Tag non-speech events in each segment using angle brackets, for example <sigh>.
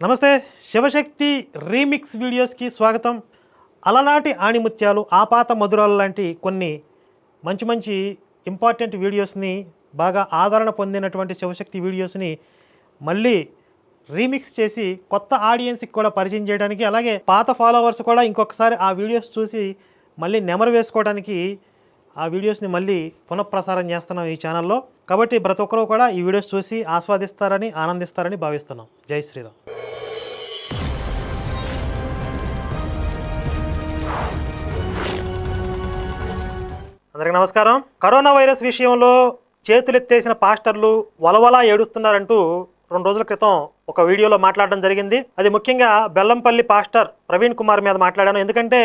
నమస్తే శివశక్తి రీమిక్స్ వీడియోస్కి స్వాగతం. అలనాటి ఆణిముత్యాలు ఆపాత మధురాలు లాంటి కొన్ని మంచి మంచి ఇంపార్టెంట్ వీడియోస్ని బాగా ఆదరణ పొందినటువంటి శివశక్తి వీడియోస్ని మళ్ళీ రీమిక్స్ చేసి కొత్త ఆడియన్స్కి కూడా పరిచయం చేయడానికి అలాగే పాత ఫాలోవర్స్ కూడా ఇంకొకసారి ఆ వీడియోస్ చూసి మళ్ళీ నెమరు వేసుకోవడానికి ఆ వీడియోస్ని మళ్ళీ పునఃప్రసారం చేస్తున్నాం ఈ ఛానల్లో. కాబట్టి ప్రతి ఒక్కరూ కూడా ఈ వీడియోస్ చూసి ఆస్వాదిస్తారని ఆనందిస్తారని భావిస్తున్నాం. జై శ్రీరామ్. అందరికి నమస్కారం. కరోనా వైరస్ విషయంలో చేతులెత్తేసిన పాస్టర్లు వలవలా ఏడుస్తున్నారంటూ రెండు రోజుల క్రితం ఒక వీడియోలో మాట్లాడడం జరిగింది. అది ముఖ్యంగా బెల్లంపల్లి పాస్టర్ ప్రవీణ్ కుమార్ మీద మాట్లాడాను. ఎందుకంటే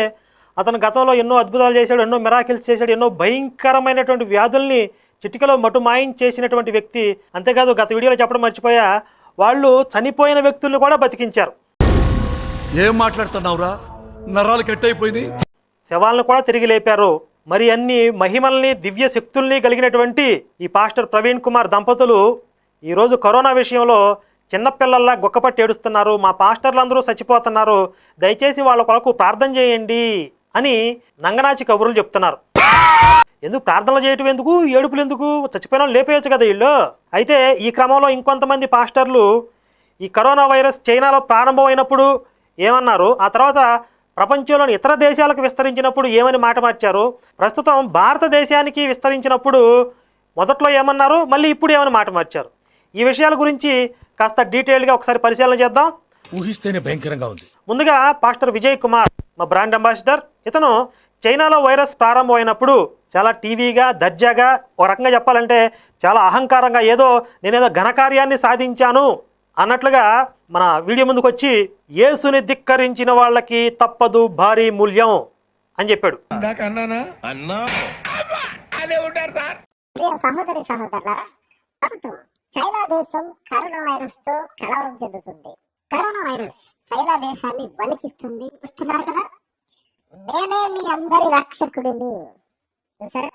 అతను గతంలో ఎన్నో అద్భుతాలు చేశాడు ఎన్నో మిరాకిల్స్ చేశాడు ఎన్నో భయంకరమైనటువంటి వ్యాధుల్ని చిటికలో మటు మాయం చేసినటువంటి వ్యక్తి. అంతేకాదు గత వీడియోలో చెప్పడం మర్చిపోయా వాళ్ళు చనిపోయిన వ్యక్తుల్ని కూడా బతికించారు. ఏం మాట్లాడుతున్నావురా? నరాలు కట్ అయిపోయింది శవాలను కూడా తిరిగి లేపారు. మరి అన్ని మహిమల్ని దివ్య శక్తుల్ని కలిగినటువంటి ఈ పాస్టర్ ప్రవీణ్ కుమార్ దంపతులు ఈరోజు కరోనా విషయంలో చిన్నపిల్లల్లా గొక్కపట్టి ఏడుస్తున్నారు. మా పాస్టర్లందరూ చచ్చిపోతున్నారు. దయచేసి వాళ్ళ కొరకు ప్రార్థన చేయండి. అని నంగనాచి కబుర్లు చెప్తున్నారు. ఎందుకు ప్రార్థనలు చేయటం ఎందుకు? ఏడుపులు ఎందుకు? చచ్చిపోయిన లేపేయచ్చు కదా వీళ్ళు. అయితే ఈ క్రమంలో ఇంకొంతమంది పాస్టర్లు ఈ కరోనా వైరస్ చైనాలో ప్రారంభమైనప్పుడు ఏమన్నారు? ఆ తర్వాత ప్రపంచంలోని ఇతర దేశాలకు విస్తరించినప్పుడు ఏమని మాట మార్చారు? ప్రస్తుతం భారతదేశానికి విస్తరించినప్పుడు మొదట్లో ఏమన్నారు? మళ్ళీ ఇప్పుడు ఏమని మాట మార్చారు? ఈ విషయాల గురించి కాస్త డీటెయిల్గా ఒకసారి పరిశీలన చేద్దాం. ఊహిస్తేనే భయంకరంగా ఉంది. ముందుగా పాస్టర్ విజయ్ కుమార్ మా బ్రాండ్ అంబాసిడర్. ఇతను చైనాలో వైరస్ ప్రారంభమైనప్పుడు చాలా టీవీగా దర్జాగా ఒక రకంగా చెప్పాలంటే చాలా అహంకారంగా ఏదో నేనేదో ఘనకార్యాన్ని సాధించాను అన్నట్లుగా మన వీడియో ముందుకు వచ్చి యేసుని ధిక్కరించిన వాళ్ళకి తప్పదు భారీ మూల్యం అని చెప్పాడు. సహోదరి చైనా దేశం కరోనా వైరస్తో కలవరం చెందుతుంది. కరోనా వైరస్ చైనా దేశాన్ని వణికిస్తుంది చూస్తున్నారు కదా. నేనే మీ అందరి రక్షకుడిని. చూసారా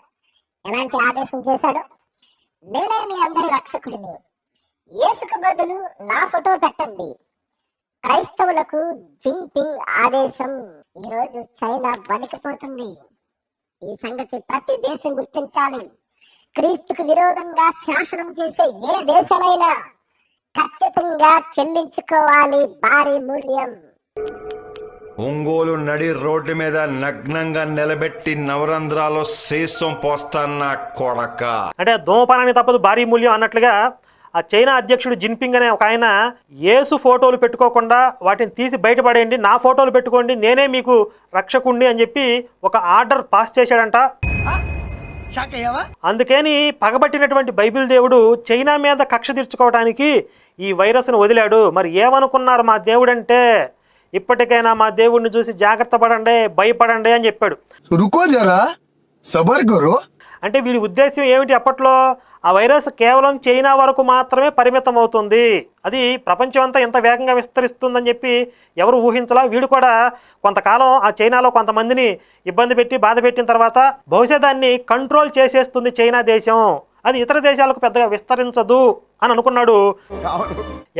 ఎలాంటి ఆదేశం చేశాడు? నేనే మీ అందరి రక్షకుడిని. యేసుకు బదులు నా ఫోటో పెట్టండి. క్రైస్తవులకు జింపింగ్ ఆదేశం ఈరోజు చైనా వణికిపోతుంది. ఈ సంగతి ప్రతి దేశం గుర్తించాలి. క్రీస్తుకు విరోధంగా శాసనం చేసే ఏ దేశమైనా ఖచ్చితంగా చెల్లించుకోవాలి. భారీ మూల్యం. ఒంగోలు నడి రోడ్డు మీద నగ్నంగా నిలబెట్టి నవరంధ్రాలో శేషం పోస్తాన్న కొడక. అంటే ధూమపానానికి తప్పదు భారీ మూల్యం అన్నట్లుగా ఆ చైనా అధ్యక్షుడు జిన్పింగ్ అనే ఒక ఆయన యేసు ఫోటోలు పెట్టుకోకుండా వాటిని తీసి బయటపడేయండి నా ఫోటోలు పెట్టుకోండి నేనే మీకు రక్షకుణ్ణి అని చెప్పి ఒక ఆర్డర్ పాస్ చేశాడంట. అందుకని పగబట్టినటువంటి బైబిల్ దేవుడు చైనా మీద కక్ష తీర్చుకోవడానికి ఈ వైరస్ను వదిలాడు. మరి ఏమనుకున్నారు మా దేవుడంటే? ఇప్పటికైనా మా దేవుణ్ణి చూసి జాగ్రత్త పడండి భయపడండి అని చెప్పాడు. అంటే వీడి ఉద్దేశం ఏమిటి అప్పట్లో? ఆ వైరస్ కేవలం చైనా వరకు మాత్రమే పరిమితం అవుతుంది అది ప్రపంచం అంతా ఇంత వేగంగా విస్తరిస్తుందని చెప్పి ఎవరు ఊహించలా? వీడు కూడా కొంతకాలం ఆ చైనాలో కొంతమందిని ఇబ్బంది పెట్టి బాధ పెట్టిన తర్వాత బహుశా దాన్ని కంట్రోల్ చేసేస్తుంది చైనా దేశం. అది ఇతర దేశాలకు పెద్దగా విస్తరించదు అని అనుకున్నాడు.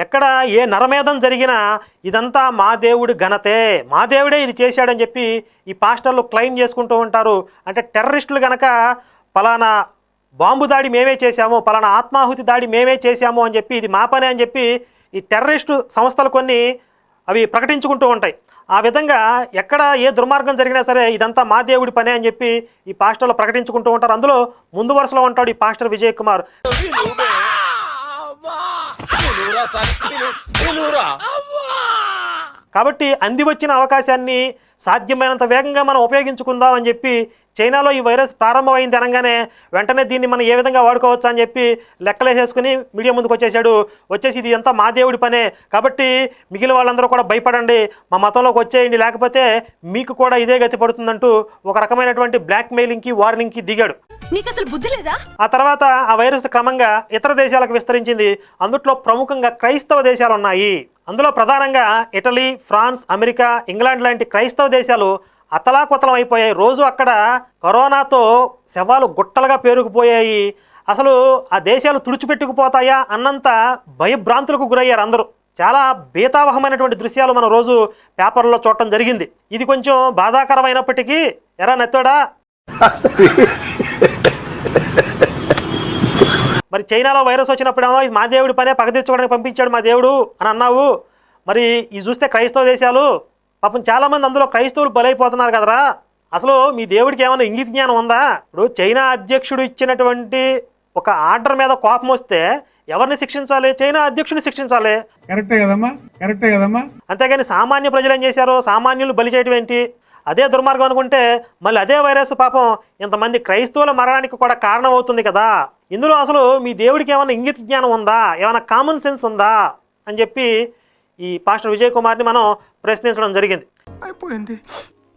ఎక్కడ ఏ నరమేధం జరిగినా ఇదంతా మా దేవుడి ఘనతే. మా దేవుడే ఇది చేశాడని చెప్పి ఈ పాస్టర్లు క్లెయిమ్ చేసుకుంటూ ఉంటారు. అంటే టెర్రరిస్టులు గనక పలానా బాంబు దాడి మేమే చేశాము పలానా ఆత్మాహుతి దాడి మేమే చేశాము అని చెప్పి ఇది మా పనే అని చెప్పి ఈ టెర్రరిస్టు సంస్థలు కొన్ని అవి ప్రకటించుకుంటూ ఉంటాయి. ఆ విధంగా ఎక్కడ ఏ దుర్మార్గం జరిగినా సరే ఇదంతా మా దేవుడి పనే అని చెప్పి ఈ పాస్టర్లు ప్రకటించుకుంటూ ఉంటారు. అందులో ముందు వరుసలో ఉంటాడు ఈ పాస్టర్ విజయ్ కుమార్. కాబట్టి అంది వచ్చిన అవకాశాన్ని సాధ్యమైనంత వేగంగా మనం ఉపయోగించుకుందాం అని చెప్పి చైనాలో ఈ వైరస్ ప్రారంభమైంది అనగానే వెంటనే దీన్ని మనం ఏ విధంగా వాడుకోవచ్చు అని చెప్పి లెక్కలేసేసుకుని మీడియా ముందుకు వచ్చేసాడు వచ్చేసి ఇది అంతా మా దేవుడి పనే. కాబట్టి మిగిలిన వాళ్ళందరూ కూడా భయపడండి. మా మతంలోకి వచ్చేయండి. లేకపోతే మీకు కూడా ఇదే గతి పడుతుందంటూ ఒక రకమైనటువంటి బ్లాక్ మెయిలింగ్కి వార్నింగ్కి దిగాడు. నీకు అసలు బుద్ధి లేదా? ఆ తర్వాత ఆ వైరస్ క్రమంగా ఇతర దేశాలకు విస్తరించింది. అందుట్లో ప్రముఖంగా క్రైస్తవ దేశాలు ఉన్నాయి అందులో ప్రధానంగా ఇటలీ ఫ్రాన్స్ అమెరికా ఇంగ్లాండ్ లాంటి క్రైస్తవ దేశాలు అతలాకుతలం అయిపోయాయి. రోజు అక్కడ కరోనాతో శవాలు గుట్టలుగా పేరుకుపోయాయి. అసలు ఆ దేశాలు తుడిచిపెట్టుకుపోతాయా అన్నంత భయభ్రాంతులకు గురయ్యారు అందరూ. చాలా బీతావహమైనటువంటి దృశ్యాలు మనం రోజు పేపర్లో చూడటం జరిగింది. ఇది కొంచెం బాధాకరమైనప్పటికీ ఎరా నెత్తోడా? <laughs> మరి చైనాలో వైరస్ వచ్చినప్పుడేమో ఇది మా దేవుడి పనే పగ తెచ్చుకోవడానికి పంపించాడు మా దేవుడు అని అన్నావు. మరి ఇది చూస్తే క్రైస్తవ దేశాలు పాపం చాలామంది అందులో క్రైస్తవులు బలైపోతున్నారు కదరా. అసలు మీ దేవుడికి ఏమైనా ఇంగిత జ్ఞానం ఉందా? ఇప్పుడు చైనా అధ్యక్షుడు ఇచ్చినటువంటి ఒక ఆర్డర్ మీద కోపం వస్తే ఎవరిని శిక్షించాలి? చైనా అధ్యక్షుడిని శిక్షించాలి. కరెక్టే కదమ్మా కరెక్టే కదమ్మా. అంతేగాని సామాన్య ప్రజలు ఏం చేశారు? సామాన్యులు బలి చేయడం ఏంటి? అదే దుర్మార్గం అనుకుంటే మళ్ళీ అదే వైరస్ పాపం ఇంతమంది క్రైస్తవుల మరణానికి కూడా కారణం అవుతుంది కదా. ఇందులో అసలు మీ దేవుడికి ఏమైనా ఇంగిత జ్ఞానం ఉందా? ఏమైనా కామన్ సెన్స్ ఉందా? అని చెప్పి ఈ పాస్టర్ విజయ్ కుమార్ని మనం ప్రశ్నించడం జరిగింది. అయిపోయింది.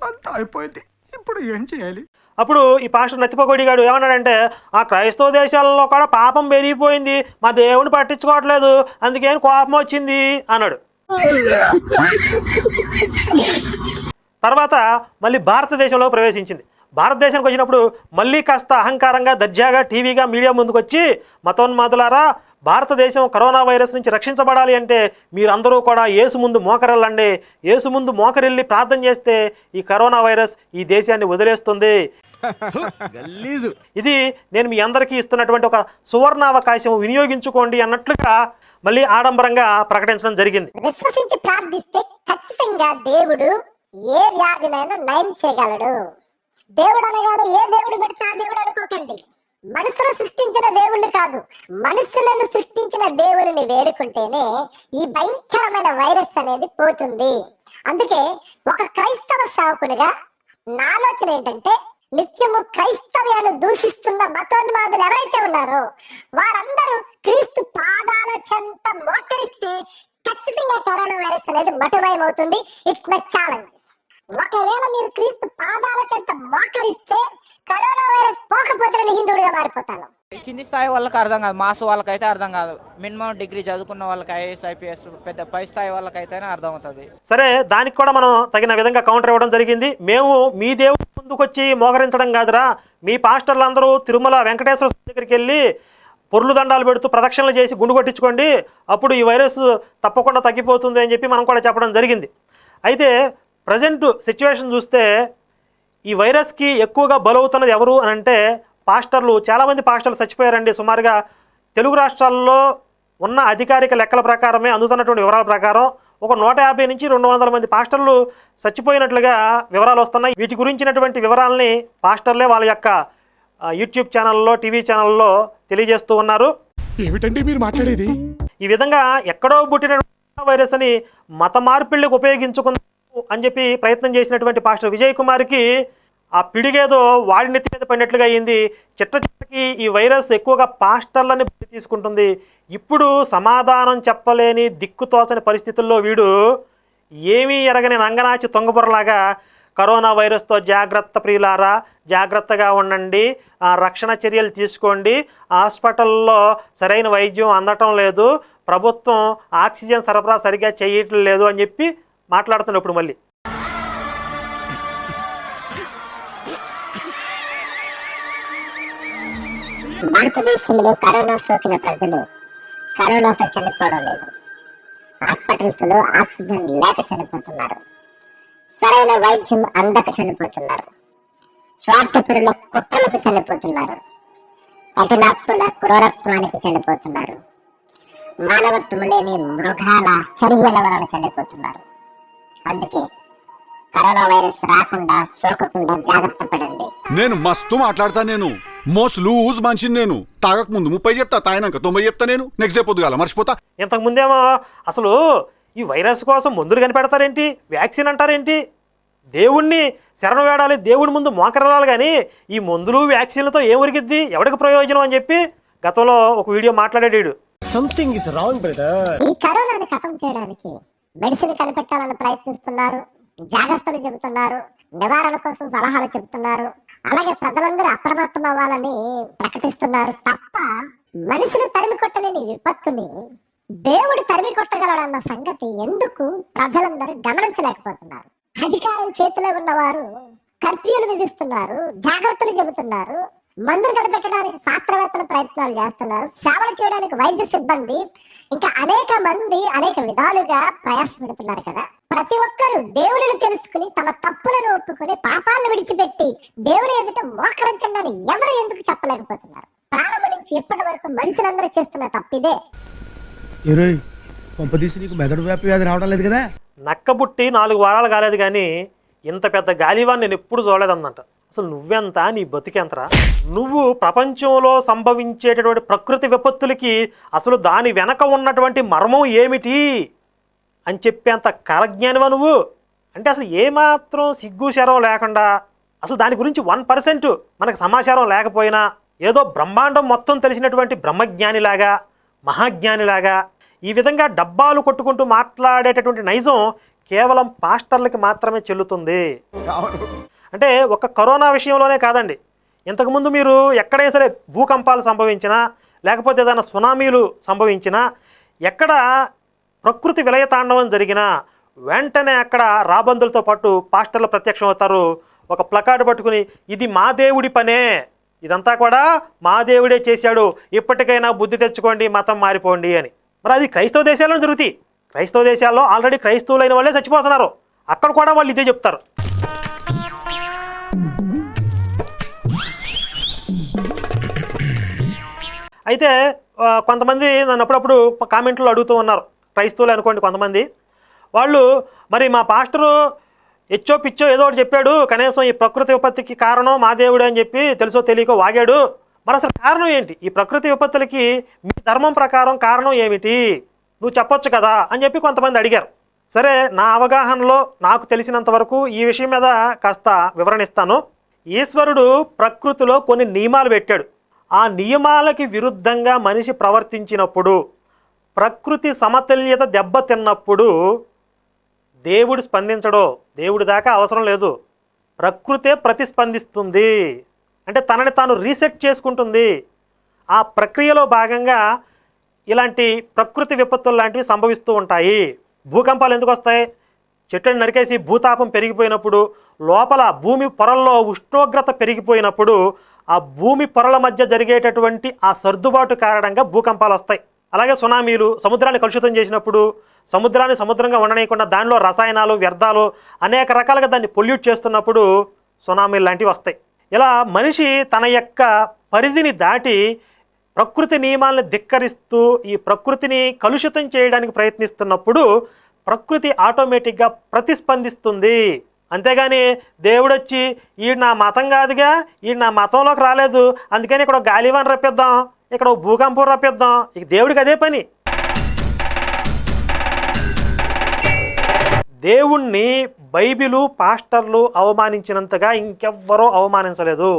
అంతా అయిపోయింది. ఇప్పుడు ఏం చేయాలి? అప్పుడు ఈ పాస్టర్ నత్తిపకొడి గారు ఏమన్నాడంటే ఆ క్రైస్తవ దేశాలలో కూడా పాపం పెరిగిపోయింది. మా దేవుని పట్టించుకోవట్లేదు. అందుకే కోపం వచ్చింది అన్నాడు. తర్వాత మళ్ళీ భారతదేశంలో ప్రవేశించింది. భారతదేశానికి వచ్చినప్పుడు మళ్ళీ కాస్త అహంకారంగా దర్జాగా టీవీగా మీడియా ముందుకు వచ్చి మతోన్మాదులారా భారతదేశం కరోనా వైరస్ నుంచి రక్షించబడాలి అంటే మీరందరూ కూడా ఏసు ముందు మోకరెళ్ళండి ఏసు ముందు మోకరెళ్ళి ప్రార్థన చేస్తే ఈ కరోనా వైరస్ ఈ దేశాన్ని వదిలేస్తుంది. ఇది నేను మీ అందరికీ ఇస్తున్నటువంటి ఒక సువర్ణ అవకాశం వినియోగించుకోండి అన్నట్లుగా మళ్ళీ ఆడంబరంగా ప్రకటించడం జరిగింది. విశ్వసించి ప్రార్థిస్తే ఖచ్చితంగా దేవుడు ఏ వ్యాధినైనా నయం చేయగలడు. దేవుడు అనగానే ఏ దేవుడు పెడితే ఆ దేవుడు అనుకోకండి. మనుషులు సృష్టించిన దేవుణ్ణి కాదు మనుషులను సృష్టించిన దేవుడిని వేడుకుంటేనే ఈ భయంకరమైన వైరస్ అనేది పోతుంది. అందుకే ఒక క్రైస్తవ సేవకుడిగా నా ఆలోచన ఏంటంటే నిత్యము క్రైస్తవ్యాన్ని దూషిస్తున్న మతోన్మాదులు ఎవరైతే ఉన్నారో వారందరూ క్రీస్తు పాదాల చెంత మోకరిస్తే ఖచ్చితంగా కరోనా వైరస్ అనేది మటుమయమవుతుంది ఇట్స్ మై ఛాలెంజ్ ఒకవేళ మీరు క్రీస్తు పాదాల చెంత మోకరిస్తే కరోనా వైరస్ పోకపోతే నేను హిందువుడిగా మారిపోతాను. కింది స్థాయి వాళ్ళకి అర్థం కాదు మాస్ వాళ్ళకైతే అర్థం కాదు. మినిమం డిగ్రీ చదువుకున్న వాళ్ళకి ఐఏఎస్ ఐపీఎస్ పెద్ద పై స్థాయి వాళ్ళకైతేనే అర్థం అవుతుంది సరే దానికి కూడా మనం తగిన విధంగా కౌంటర్ ఇవ్వడం జరిగింది. మేము మీ దేవుడి ముందుకొచ్చి మోకరించడం కాదురా. మీ పాస్టర్లు అందరూ తిరుమల వెంకటేశ్వర స్వామి దగ్గరికి వెళ్ళి పొర్లు దండాలు పెడుతూ ప్రదక్షిణలు చేసి గుండు కొట్టించుకోండి. అప్పుడు ఈ వైరస్ తప్పకుండా తగ్గిపోతుంది అని చెప్పి మనం కూడా చెప్పడం జరిగింది. అయితే ప్రజెంట్ సిచ్యువేషన్ చూస్తే ఈ వైరస్కి ఎక్కువగా బలవుతున్నది ఎవరు అని అంటే పాస్టర్లు చాలామంది పాస్టర్లు చచ్చిపోయారండి. సుమారుగా తెలుగు రాష్ట్రాల్లో ఉన్న అధికారిక లెక్కల ప్రకారమే అందుతున్నటువంటి వివరాల ప్రకారం ఒక నూట యాభై నుంచి రెండు వందల మంది పాస్టర్లు చచ్చిపోయినట్లుగా వివరాలు వస్తున్నాయి. వీటి గురించినటువంటి వివరాలని పాస్టర్లే వాళ్ళ యొక్క యూట్యూబ్ ఛానల్లో టీవీ ఛానల్లో తెలియజేస్తూ ఉన్నారు. ఏమిటండి మీరు మాట్లాడేది? ఈ విధంగా ఎక్కడో పుట్టిన వైరస్ అని మత మార్పిళ్ళకి ఉపయోగించుకుందాం అని చెప్పి ప్రయత్నం చేసినటువంటి పాస్టర్ విజయ్ కుమార్కి ఆ పిడిగేదో వాడి నెత్తి మీద పడినట్లుగా అయింది. చిట్ట చిట్టకి ఈ వైరస్ ఎక్కువగా పాస్టర్లని తీసుకుంటుంది. ఇప్పుడు సమాధానం చెప్పలేని దిక్కుతోచని పరిస్థితుల్లో వీడు ఏమీ ఎరగని నంగనాచి తొంగబుర్రలాగా కరోనా వైరస్తో జాగ్రత్త ప్రియులారా జాగ్రత్తగా ఉండండి. ఆ, రక్షణ చర్యలు తీసుకోండి. హాస్పిటల్లో సరైన వైద్యం అందటం లేదు. ప్రభుత్వం ఆక్సిజన్ సరఫరా సరిగ్గా చేయటం లేదు అని చెప్పి మాట్లాడుతున్నప్పుడు మళ్ళీ. భారతదేశంలో కరోనా సోకిన ప్రజలు కరోనాతో చనిపోవడం లేదు. హాస్పిటల్స్లో ఆక్సిజన్ లేక చనిపోతున్నారు. సరైన వైద్యం అందక చనిపోతున్నారు. స్వార్థపరుల కుట్రలకు చనిపోతున్నారు. అటులాత్తుల క్రూరత్వానికి చనిపోతున్నారు. మానవత్వం లేని మృగాల చర్యల వలన చనిపోతున్నారు. అందుకే కరోనా వైరస్ రాకుండా సోకకుండా జాగ్రత్త పడండి. నేను మస్తు మాట్లాడతా నేను. మోస్ట్ లూజ్ మనిషిని నేను. తాగక ముందు ముప్పై చెప్తా తాగినాక తొంభై చెప్తా నేను. నెక్స్ట్ డే పొద్దుగాల మర్చిపోతా. ఇంతకు ముందేమో అసలు ఈ వైరస్ కోసం మందులు కనిపెడతారేంటి? వ్యాక్సిన్ అంటారేంటి? దేవుణ్ణి శరణు వేడాలి దేవుడి ముందు మోకరలాలి కానీ ఈ మందులు వ్యాక్సిన్లతో ఏం ఉరికిద్ది ఎవరికి ప్రయోజనం అని చెప్పి గతంలో ఒక వీడియో మాట్లాడాడు ఈ కరోనాని ఖతం చేయడానికి మెడిసిన్ కనిపెట్టాలని ప్రయత్నిస్తున్నారు జాగ్రత్తలు చెబుతున్నారు నివారణ కోసం సలహాలు చెబుతున్నారు. అలాగే ప్రజలందరూ అప్రమత్తం అవ్వాలని ప్రకటిస్తున్నారు. తప్ప మనుషులు తరిమి కొట్టలేని విపత్తుని దేవుడు తరిమి కొట్టగలడన్న సంగతి ఎందుకు ప్రజలందరూ గమనించలేకపోతున్నారు? అధికారం చేతిలో ఉన్నవారు కర్ఫ్యూలు విధిస్తున్నారు జాగ్రత్తలు చెబుతున్నారు. మందులు కనిపెట్టడానికి శాస్త్రవేత్తలు ప్రయత్నాలు చేస్తున్నారు. సేవలు చేయడానికి వైద్య సిబ్బంది ఇంకా అనేక మంది అనేక విధాలుగా ప్రయాసపెడుతున్నారు కదా. ప్రతి ఒక్కరూ దేవుడిని తెలుసుకుని తమ తప్పులను ఒప్పుకొని పాపాలను విడిచిపెట్టి దేవుని ఎదుట మోకరించండి ఎవరు ఎందుకు చెప్పలేకపోతున్నారు? ప్రారంభం నుంచి ఎప్పటి వరకు మనుషులందరూ చేస్తున్న తప్పిదే. నీకు మెదడు వ్యాపి వ్యాధి రావడం లేదు కదా? నక్కబుట్టి నాలుగు వారాలు కాలేదు కానీ ఇంత పెద్ద గాలివాన్ నేను ఎప్పుడు చూడలేదన్నట. అసలు నువ్వెంత? నీ బతికెంతరా? నువ్వు ప్రపంచంలో సంభవించేటటువంటి ప్రకృతి విపత్తులకి అసలు దాని వెనక ఉన్నటువంటి మర్మం ఏమిటి? అని చెప్పేంత కాలజ్ఞానివా నువ్వు? అంటే అసలు ఏమాత్రం సిగ్గు శరం లేకుండా అసలు దాని గురించి వన్ పర్సెంట్ మనకు సమాచారం లేకపోయినా ఏదో బ్రహ్మాండం మొత్తం తెలిసినటువంటి బ్రహ్మజ్ఞానిలాగా మహాజ్ఞానిలాగా ఈ విధంగా డబ్బాలు కొట్టుకుంటూ మాట్లాడేటటువంటి నైజం కేవలం పాస్టర్లకి మాత్రమే చెల్లుతుంది. అంటే ఒక కరోనా విషయంలోనే కాదండి. ఇంతకుముందు మీరు ఎక్కడైనా సరే భూకంపాలు సంభవించినా లేకపోతే ఏదైనా సునామీలు సంభవించినా ఎక్కడ ప్రకృతి విలయతాండవం జరిగినా వెంటనే అక్కడ రాబందులతో పాటు పాస్టర్లు ప్రత్యక్షం అవుతారు. ఒక ప్లకార్డు పట్టుకుని ఇది మా దేవుడి పనే. ఇదంతా కూడా మా దేవుడే చేశాడు. ఇప్పటికైనా బుద్ధి తెచ్చుకోండి మతం మారిపోండి అని. మరి అది క్రైస్తవ దేశాల్లో జరుగుతాయి. క్రైస్తవ దేశాల్లో ఆల్రెడీ క్రైస్తవులైన వాళ్ళే చచ్చిపోతున్నారు. అక్కడ కూడా వాళ్ళు ఇదే చెప్తారు. అయితే కొంతమంది నన్ను అప్పుడప్పుడు కామెంట్లో అడుగుతూ ఉన్నారు. క్రైస్తవులు అనుకోండి కొంతమంది. వాళ్ళు మరి మా పాస్టరు ఎచ్చో పిచ్చో ఏదో ఒకటి చెప్పాడు కనీసం ఈ ప్రకృతి విపత్తికి కారణం మా దేవుడు అని చెప్పి తెలుసో తెలియకో వాగాడు. మరి అసలు కారణం ఏంటి? ఈ ప్రకృతి విపత్తులకి మీ ధర్మం ప్రకారం కారణం ఏమిటి? నువ్వు చెప్పొచ్చు కదా? అని చెప్పి కొంతమంది అడిగారు. సరే నా అవగాహనలో నాకు తెలిసినంత వరకు ఈ విషయం మీద కాస్త వివరణ ఇస్తాను. ఈశ్వరుడు ప్రకృతిలో కొన్ని నియమాలు పెట్టాడు. ఆ నియమాలకి విరుద్ధంగా మనిషి ప్రవర్తించినప్పుడు ప్రకృతి సమతుల్యత దెబ్బతిన్నప్పుడు దేవుడు స్పందించడో. దేవుడి దాకా అవసరం లేదు. ప్రకృతే ప్రతిస్పందిస్తుంది. అంటే తనని తాను రీసెట్ చేసుకుంటుంది. ఆ ప్రక్రియలో భాగంగా ఇలాంటి ప్రకృతి విపత్తులు లాంటివి సంభవిస్తూ ఉంటాయి. భూకంపాలు ఎందుకు వస్తాయి? చెట్టుని నరికేసి భూతాపం పెరిగిపోయినప్పుడు లోపల భూమి పొరల్లో ఉష్ణోగ్రత పెరిగిపోయినప్పుడు ఆ భూమి పొరల మధ్య జరిగేటటువంటి ఆ సర్దుబాటు కారణంగా భూకంపాలు వస్తాయి. అలాగే సునామీలు సముద్రాన్ని కలుషితం చేసినప్పుడు సముద్రాన్ని సముద్రంగా ఉండనీయకుండా దానిలో రసాయనాలు వ్యర్థాలు అనేక రకాలుగా దాన్ని పొల్యూట్ చేస్తున్నప్పుడు సునామీలు లాంటివి వస్తాయి. ఇలా మనిషి తన యొక్క పరిధిని దాటి ప్రకృతి నియమాలను ధిక్కరిస్తూ ఈ ప్రకృతిని కలుషితం చేయడానికి ప్రయత్నిస్తున్నప్పుడు ప్రకృతి ఆటోమేటిక్గా ప్రతిస్పందిస్తుంది. అంతేగాని దేవుడు వచ్చి ఈడు నా మతం కాదుగా ఈడు నా మతంలోకి రాలేదు అందుకని ఇక్కడ గాలివాన్ రప్పిద్దాం ఇక్కడ భూకంపం రప్పిద్దాం ఇక దేవుడికి అదే పని. దేవుణ్ణి బైబిలు పాస్టర్లు అవమానించినంతగా ఇంకెవ్వరూ అవమానించలేదు.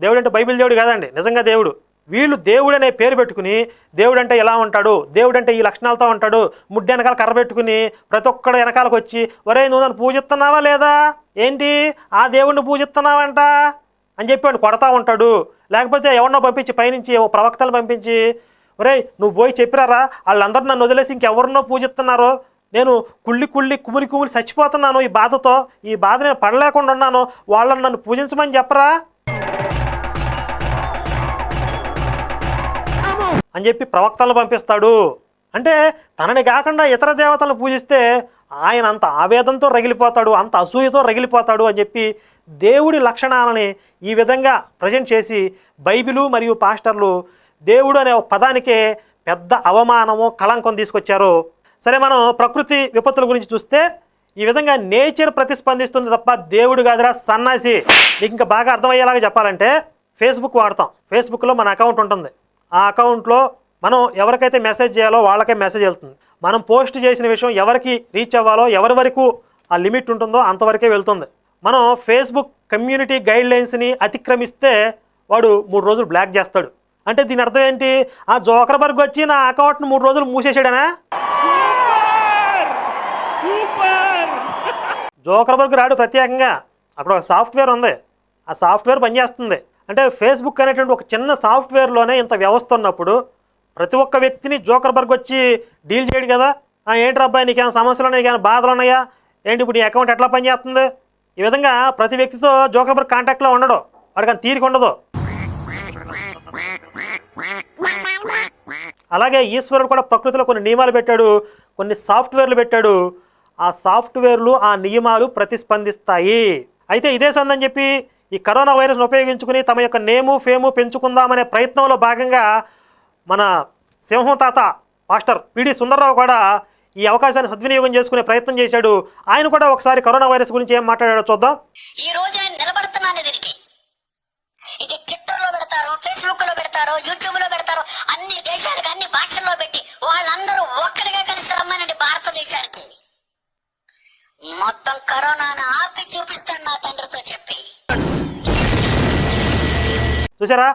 దేవుడు అంటే బైబిల్ దేవుడు కాదండి నిజంగా దేవుడు. వీళ్ళు దేవుడనే పేరు పెట్టుకుని దేవుడంటే ఎలా ఉంటాడు? దేవుడంటే ఈ లక్షణాలతో ఉంటాడు. ముడ్డి వెనకాల కర్ర పెట్టుకుని ప్రతి ఒక్కడు వెనకాలకు వచ్చి ఒరే నువ్వు నన్ను పూజిస్తున్నావా లేదా? ఏంటి? ఆ దేవుణ్ణి పూజిస్తున్నావంట? అని చెప్పి వాడిని కొడతా ఉంటాడు. లేకపోతే ఎవరినో పంపించి పైనుంచి ఓ ప్రవక్తలు పంపించి ఒరేయ్ నువ్వు పోయి చెప్పిరారా? వాళ్ళందరూ నన్ను వదిలేసి ఇంకెవరినో పూజిస్తున్నారు? నేను కుళ్ళి కుళ్ళి కుమిలి కుమిలి చచ్చిపోతున్నాను ఈ బాధతో. ఈ బాధ నేను పడలేకుండా ఉన్నాను. వాళ్ళని నన్ను పూజించమని చెప్పరా? అని చెప్పి ప్రవక్తలను పంపిస్తాడు. అంటే తనని కాకుండా ఇతర దేవతలను పూజిస్తే ఆయన అంత ఆవేదంతో రగిలిపోతాడు అంత అసూయతో రగిలిపోతాడు అని చెప్పి దేవుడి లక్షణాలని ఈ విధంగా ప్రజెంట్ చేసి బైబిలు మరియు పాస్టర్లు దేవుడు అనే ఒక పదానికే పెద్ద అవమానము కళంకం తీసుకొచ్చారు. సరే మనం ప్రకృతి విపత్తుల గురించి చూస్తే ఈ విధంగా నేచర్ ప్రతిస్పందిస్తుంది తప్ప దేవుడు కాదురా సన్నాసి. నీకు ఇంకా బాగా అర్థమయ్యేలాగా చెప్పాలంటే ఫేస్బుక్ వాడతాం. ఫేస్బుక్లో మన అకౌంట్ ఉంటుంది. ఆ అకౌంట్లో మనం ఎవరికైతే మెసేజ్ చేయాలో వాళ్ళకే మెసేజ్ వెళ్తుంది. మనం పోస్ట్ చేసిన విషయం ఎవరికి రీచ్ అవ్వాలో ఎవరి వరకు ఆ లిమిట్ ఉంటుందో అంతవరకే వెళ్తుంది. మనం ఫేస్బుక్ కమ్యూనిటీ గైడ్లైన్స్ని అతిక్రమిస్తే వాడు మూడు రోజులు బ్లాక్ చేస్తాడు. అంటే దీని అర్థం ఏంటి? ఆ జోకర్బర్గ్ వచ్చి నా అకౌంట్ను మూడు రోజులు మూసేసాడనా? జోకర్బర్గ్ రాడు ప్రత్యేకంగా. అక్కడ ఒక సాఫ్ట్వేర్ ఉంది. ఆ సాఫ్ట్వేర్ పనిచేస్తుంది. అంటే ఫేస్బుక్ అనేటువంటి ఒక చిన్న సాఫ్ట్వేర్లోనే ఇంత వ్యవస్థ ఉన్నప్పుడు ప్రతి ఒక్క వ్యక్తిని జోకర్బర్గ్ వచ్చి డీల్ చేయడు కదా. ఏంటి అబ్బాయి నీకేమైనా సమస్యలు ఉన్నాయి? నీకేమైనా బాధలు ఉన్నాయా? ఏంటి ఇప్పుడు నీ అకౌంట్ ఎట్లా పనిచేస్తుంది? ఈ విధంగా ప్రతి వ్యక్తితో జోకర్బర్గ్ కాంటాక్ట్లో ఉండడు. వాడికి అంత తీరిక ఉండదు. అలాగే ఈశ్వరుడు కూడా ప్రకృతిలో కొన్ని నియమాలు పెట్టాడు కొన్ని సాఫ్ట్వేర్లు పెట్టాడు. ఆ సాఫ్ట్వేర్లు ఆ నియమాలు ప్రతిస్పందిస్తాయి. అయితే ఇదే సందని చెప్పి ఈ కరోనా వైరస్ను ఉపయోగించుకుని తమ యొక్క నేము ఫేము పెంచుకుందామనే ప్రయత్నంలో భాగంగా మన సింహం తాత మాస్టర్ పిడి సుందర్రావు కూడా ఈ అవకాశాన్ని సద్వినియోగం చేసుకునే ప్రయత్నం చేశాడు. ఆయన కూడా ఒకసారి కరోనా వైరస్ గురించి ఏం మాట్లాడాడో చూద్దాం. ఈ రోజు నేను నిలబడుతున్నాను దీనికి. ఇది ట్విట్టర్లో పెడతారు ఫేస్బుక్లో పెడతారు యూట్యూబ్లో పెడతారు అన్ని దేశాలకు అన్ని భాషల్లో పెట్టి వాళ్ళందరూ ఒక్కడిగా కలిసి రమ్మనండి భారతదేశానికి. మొత్తం కరోనాను ఆపి చూపిస్తాను నా తండ్రితో చెప్పి. చూసారా?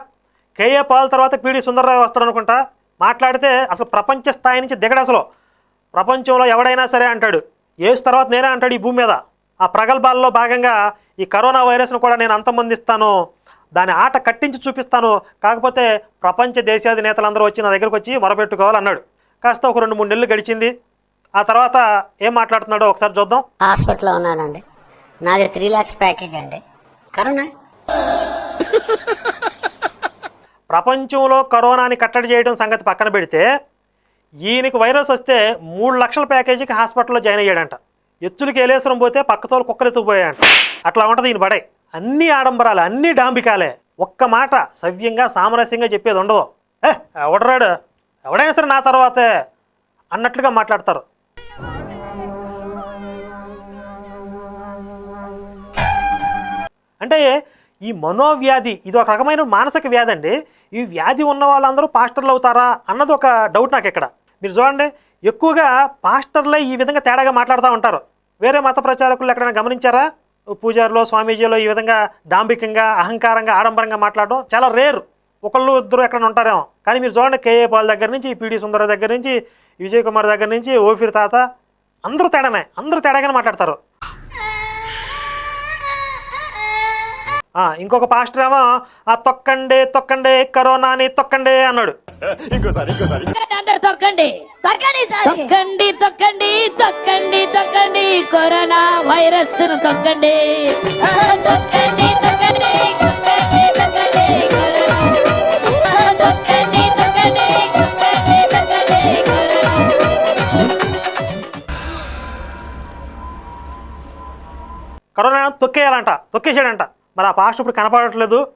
కేఏ పాల్ తర్వాత పిడి సుందర్రావు వస్తాడు అనుకుంటా? మాట్లాడితే అసలు ప్రపంచ స్థాయి నుంచి దిగడు అసలు. ప్రపంచంలో ఎవడైనా సరే అంటాడు. ఏసు తర్వాత నేనే అంటాడు ఈ భూమి మీద. ఆ ప్రగల్భాల్లో భాగంగా ఈ కరోనా వైరస్ను కూడా నేను అంతమందిస్తాను. దాని ఆట కట్టించి చూపిస్తాను. కాకపోతే ప్రపంచ దేశాధినేతలందరూ వచ్చి నా దగ్గరకు వచ్చి మొరపెట్టుకోవాలన్నాడు కాస్త ఒక రెండు మూడు నెలలు గడిచింది. ఆ తర్వాత ఏం మాట్లాడుతున్నాడో ఒకసారి చూద్దాం. హాస్పిటల్లో ఉన్నానండి. నాది త్రీ ల్యాక్స్ ప్యాకేజ్ అండి. కరోనా? ప్రపంచంలో కరోనాని కట్టడి చేయడం సంగతి పక్కన పెడితే ఈయనకి వైరస్ వస్తే మూడు లక్షల ప్యాకేజీకి హాస్పిటల్లో జాయిన్ అయ్యాడంట. ఎత్తులకి ఏలేసరం పోతే పక్కతోలు కుక్కలు ఎత్తుకుపోయాయంట. అట్లా ఉంటుంది ఈయన బడే. అన్ని ఆడంబరాలు అన్ని డాంబికాలే. ఒక్క మాట సవ్యంగా సామరస్యంగా చెప్పేది ఉండదు. ఏ ఎవడరాడు? ఎవడైనా సరే నా తర్వాతే అన్నట్లుగా మాట్లాడతారు. అంటే ఈ మనోవ్యాధి ఇది ఒక రకమైన మానసిక వ్యాధి అండి. ఈ వ్యాధి ఉన్న వాళ్ళందరూ పాస్టర్లు అవుతారా అన్నది ఒక డౌట్ నాకు ఇక్కడ మీరు చూడండి ఎక్కువగా పాస్టర్లే ఈ విధంగా తేడాగా మాట్లాడుతూ ఉంటారు. వేరే మత ప్రచారకులు ఎక్కడైనా గమనించారా? పూజారిలో స్వామీజీలో ఈ విధంగా డాంబికంగా అహంకారంగా ఆడంబరంగా మాట్లాడడం చాలా రేరు. ఒకళ్ళు ఇద్దరు ఎక్కడ ఉంటారేమో. కానీ మీరు చూడండి కేఏ పాల్ దగ్గర నుంచి పీడి సుందర దగ్గర నుంచి విజయ్ కుమార్ దగ్గర నుంచి ఓఫిర్ తాత అందరూ తేడానే అందరూ తేడాగానే మాట్లాడతారు. ఇంకొక పాస్టర్ ఏమో ఆ తొక్కండి తొక్కండి కరోనాని తొక్కండి అన్నాడు. అందరు తొక్కండి తొక్కండి తొక్కండి తొక్కండి తొక్కండి తొక్కండి కరోనా వైరస్ తొక్కండి. తొక్కండి తొక్కండి తొక్కండి తొక్కండి కరోనా తొక్కేయాలంట తొక్కేశాడంట. మరి ఆ పాస్టర్ ఇప్పుడు కనపడట్లేదు.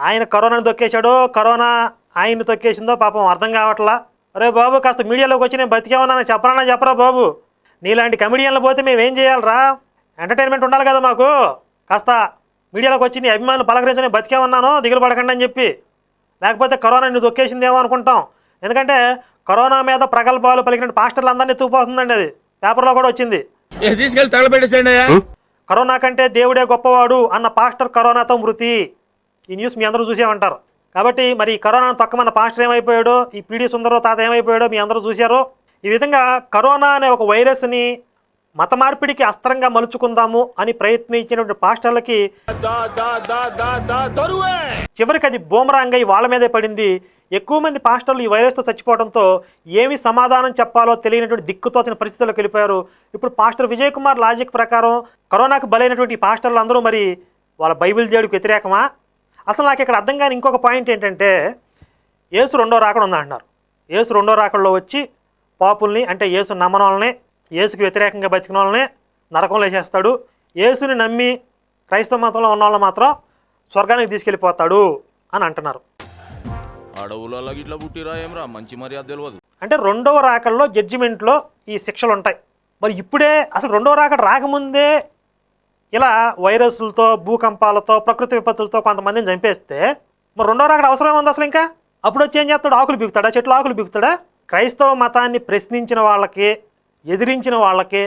ఆయన కరోనాని తొక్కేశాడో కరోనా ఆయన్ని తొక్కేసిందో పాపం అర్థం కావట్లా? అరే బాబు కాస్త మీడియాలోకి వచ్చి నేను బతికేమన్నా చెప్పరా చెప్పరా బాబు? నీలాంటి కమెడియన్లు పోతే మేము ఏం చేయాలరా? ఎంటర్టైన్మెంట్ ఉండాలి కదా మాకు. కాస్త మీడియాలోకి వచ్చి నీ అభిమానులు పలకరించి నేను బతికేమన్నాను దిగులు పడకండి అని చెప్పి. లేకపోతే కరోనా నిన్ను తొక్కేసిందేమో అనుకుంటాం. ఎందుకంటే కరోనా మీద ప్రగల్భాలు పలికిన పాస్టర్లు అందరినీ తూపోతుందండి అది. పేపర్లో కూడా వచ్చింది. తీసుకెళ్ళి తగలబెట్టేసేయండి కరోనా కంటే దేవుడే గొప్పవాడు అన్న పాస్టర్ కరోనాతో మృతి. ఈ న్యూస్ మీ అందరూ చూసేమంటారు కాబట్టి మరి కరోనాను తక్కువన్న పాస్టర్ ఏమైపోయాడో ఈ పీడీ సుందరరావు తాత ఏమైపోయాడో మీ అందరూ చూశారో. ఈ విధంగా కరోనా అనే ఒక వైరస్ని మత మార్పిడికి అస్త్రంగా మలుచుకుందాము అని ప్రయత్నించినటువంటి పాస్టర్లకి చివరికి అది బూమరాంగ్ అయి వాళ్ళ మీదే పడింది. ఎక్కువ మంది పాస్టర్లు ఈ వైరస్తో చచ్చిపోవడంతో ఏమి సమాధానం చెప్పాలో తెలియనటువంటి దిక్కుతోచిన పరిస్థితుల్లోకి వెళ్ళిపోయారు. ఇప్పుడు పాస్టర్ విజయ్ కుమార్ లాజిక్ ప్రకారం కరోనాకు బలైనటువంటి పాస్టర్లు అందరూ మరి వాళ్ళ బైబిల్ దేవుడికి వ్యతిరేకమా? అసలు నాకు ఇక్కడ అర్థం కాని ఇంకొక పాయింట్ ఏంటంటే యేసు రెండో రాకడ ఉందంటున్నారు యేసు రెండో రాకడలో వచ్చి పాపుల్ని అంటే యేసు నమ్మని వాళ్ళని యేసుకి వ్యతిరేకంగా బతికిన వాళ్ళని నరకంలో వేసేస్తాడు. యేసుని నమ్మి క్రైస్తవ మతంలో ఉన్న వాళ్ళు మాత్రం స్వర్గానికి తీసుకెళ్ళిపోతాడు అని అంటున్నారు. అడవులలో ఇట్లా పుట్టిరా ఏమ్రా? మంచి మర్యాద తెలియదు అంటే రెండవ రాకడలో జడ్జిమెంట్లో ఈ శిక్షలు ఉంటాయి మరి ఇప్పుడే అసలు రెండవ రాకడ రాకముందే ఇలా వైరస్లతో భూకంపాలతో ప్రకృతి విపత్తులతో కొంతమందిని చంపేస్తే మరి రెండో రాకడ అవసరం ఉంది అసలు ఇంకా? అప్పుడు వచ్చి ఏం చేస్తాడు? ఆకులు బిగుతాడా చెట్లు ఆకులు బిగుతాడా క్రైస్తవ మతాన్ని ప్రశ్నించిన వాళ్ళకి ఎదిరించిన వాళ్ళకి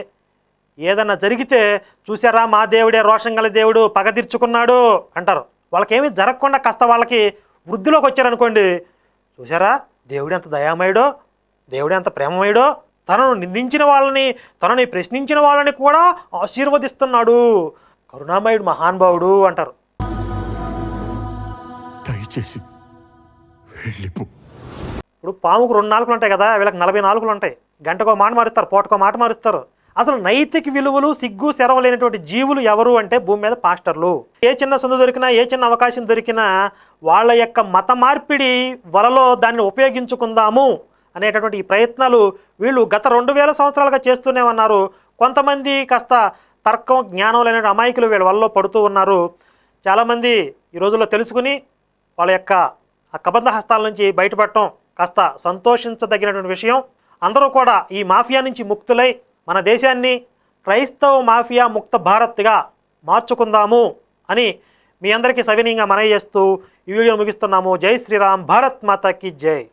ఏదన్నా జరిగితే చూసారా మా దేవుడే రోషం గల దేవుడు పగ తీర్చుకున్నాడు అంటారు. వాళ్ళకేమీ జరగకుండా కాస్త వాళ్ళకి వృద్ధిలోకి వచ్చారనుకోండి చూసారా దేవుడు ఎంత దయామయుడో దేవుడు ఎంత ప్రేమమయుడో తనను నిందించిన వాళ్ళని తనని ప్రశ్నించిన వాళ్ళని కూడా ఆశీర్వదిస్తున్నాడు. కరుణామయుడు మహానుభావుడు అంటారు. దయచేసి ఇప్పుడు పాముకు రెండు నాలుగులు ఉంటాయి కదా వీళ్ళకి నలభై నాలుగులు ఉంటాయి. గంటకో మాట మారుస్తారు పూటకో మాట మారుస్తారు. అసలు నైతిక విలువలు సిగ్గు సెరవలేనటువంటి జీవులు ఎవరు అంటే భూమి మీద పాస్టర్లు. ఏ చిన్న సందు దొరికినా ఏ చిన్న అవకాశం దొరికినా వాళ్ళ యొక్క మత మార్పిడి వలలో దాన్ని ఉపయోగించుకుందాము అనేటటువంటి ఈ ప్రయత్నాలు వీళ్ళు గత రెండు వేల సంవత్సరాలుగా చేస్తూనే ఉన్నారు. కొంతమంది కాస్త తర్కం జ్ఞానం లేని అమాయకులు వీళ్ళ వల్ల పడుతూ ఉన్నారు. చాలామంది ఈ రోజుల్లో తెలుసుకుని వాళ్ళ యొక్క ఆ కబంధ హస్తాల నుంచి బయటపడటం కాస్త సంతోషించదగినటువంటి విషయం. అందరూ కూడా ఈ మాఫియా నుంచి ముక్తులై మన దేశాన్ని క్రైస్తవ మాఫియా ముక్త భారత్గా మార్చుకుందాము అని మీ అందరికీ సవినీయంగా మనవి చేస్తూ ఈ వీడియో ముగిస్తున్నాము. జై శ్రీరామ్. భారత్ మాతాకి జై.